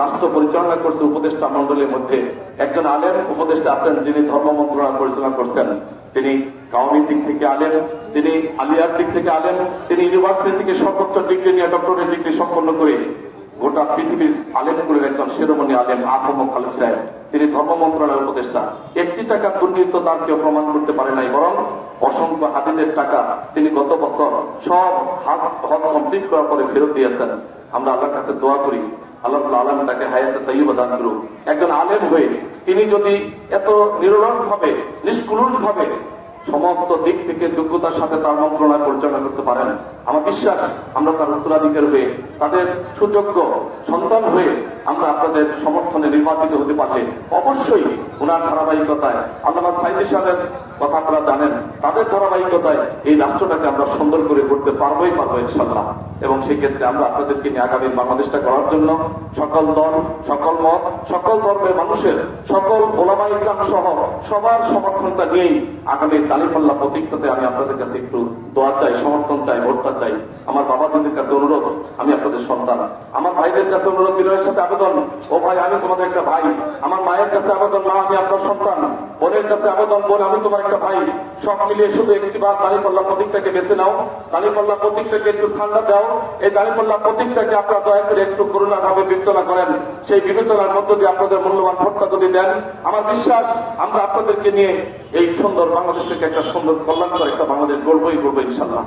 রাষ্ট্র পরিচালনা করছে উপদেষ্টা মন্ডলীর মধ্যে। একজন আলেম উপদেষ্টা আছেন, যিনি ধর্ম মন্ত্রণালয় পরিচালনা করছেন। তিনি কাউমির দিক থেকে আলেম, তিনি আলিয়ার দিক থেকে আলেম, তিনি ইউনিভার্সিটি থেকে সর্বোচ্চ ডিগ্রি নিয়ে ডক্টরেট ডিগ্রি সম্পন্ন করে গোটা পৃথিবীর আলেমগুলির একজন শিরোমণি আলেম আহম খালেদ সাহেব। তিনি ধর্ম মন্ত্রণালয়ের উপদেষ্টা। একটি টাকা দুর্নীত তার কেউ প্রমাণ করতে পারে নাই, বরং অসংখ্য হাদিদের টাকা তিনি গত বছর সব হজ কমপ্লিট করার পরে ফেরত দিয়েছেন। আমরা আল্লাহর কাছে দোয়া করি আল্লাহ আলম তাকে হায়াতে তাইবা দান করুক। একজন আলেম হয়ে তিনি যদি এত নিরলস ভাবে, নিষ্কুলুষ ভাবে সমস্ত দিক থেকে যোগ্যতার সাথে তার মন্ত্রণা পরিচালনা করতে পারেন, আমার বিশ্বাস আমরা তার উত্তরাধিকার হয়ে, তাদের সুযোগ্য সন্তান হয়ে আমরা আপনাদের সমর্থনে নির্বাচিত হতে পারলে অবশ্যই ওনার ধারাবাহিকতায় আল্লাহ সাইদি সাহেবের কথা আপনারা জানেন, তাদের ধারাবাহিকতায় এই রাষ্ট্রটাকে আমরা সুন্দর করে করতে পারবোই পারব ইনশাল্লাহ এবং সেই ক্ষেত্রে আমরা আপনাদেরকে নিয়ে আগামী বাংলাদেশটা করার জন্য সকল দল, সকল মত, সকল ধর্মের মানুষের, সকল ওলামা ইকরাম সহ সবার সমর্থনটা নিয়েই আগামী দালিপাল্লা প্রতীকটাতে আমি আপনাদের কাছে একটু দোয়া চাই, সমর্থন চাই, ভোটটা চাই। আমার বাবা বাবাদের কাছে অনুরোধ আপনাদের সন্তান। আমার ভাইদের কাছে অনুরোধ বিনয়ের সাথে আবেদন। ও ভাই, আমি তোমাদের একটা ভাই। আমার মায়ের কাছে আবেদন, মা, আমি আপনার সন্তান। বোনের কাছে আবেদন, বোন, আমি তোমার একটা ভাই। সব মিলিয়ে শুধু একটিবার দাঁড়িপাল্লা প্রতীকটাকে বেছে নাও। দাঁড়িপাল্লা প্রতীকটাকে একটু স্থানটা দাও। এই দাঁড়িপাল্লা প্রতীকটাকে আপনারা দয়া করে একটু করুণা ভাবে বিবেচনা করেন। সেই বিবেচনার মধ্য দিয়ে আপনাদের মূল্যবান ভোটটা যদি দেন, আমার বিশ্বাস, আমরা আপনাদেরকে নিয়ে এই সুন্দর বাংলাদেশ থেকে একটা সুন্দর কল্যাণকর একটা বাংলাদেশ গড়বই গড়বো ইনশাল্লাহ